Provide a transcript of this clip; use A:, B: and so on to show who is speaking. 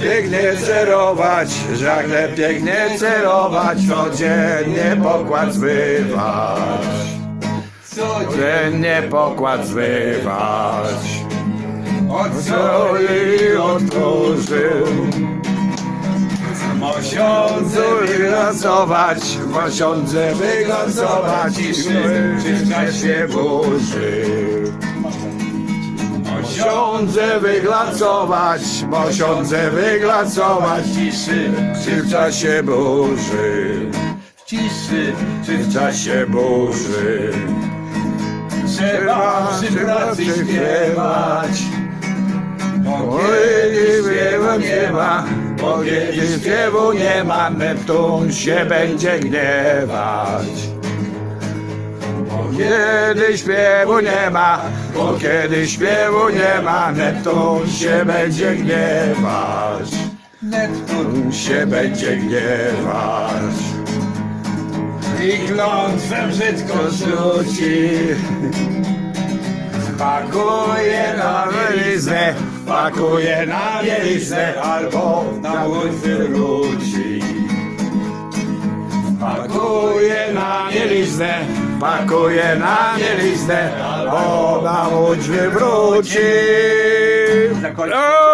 A: pięknie cerować, że chleb pięknie cerować, codziennie pokład zbywać. Codziennie pokład zbywać.
B: Od
A: Soli otworzył,
B: Mosiądze
A: wyglansować, mosiądze wyglansować i w czasie burzy. Mosiądze wyglansować, mosiądze wyglansować
B: ciszy,
A: czy w czasie burzy,
B: w ciszy,
A: czy w czasie burzy.
B: trzeba przy pracy śpiewać. Bo
A: Kiedy śpiewu nie ma, bo kiedy śpiewu nie ma, Neptun się będzie gniewać. Kiedy śpiewu nie ma, bo kiedy śpiewu nie ma, Neptun się będzie gniewać.
B: Neptun
A: się będzie gniewać.
B: i klątwę brzydko
A: Rzuci, pakuje na bieliznę, pakuje na bieliznę, albo na łódź wróci. Pakuje na bieliznę, pakuje na bieliznę, albo na łódź wróci.
B: Zakończmy.
A: O!